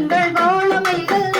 சூரியன்கள் கோலமைகள்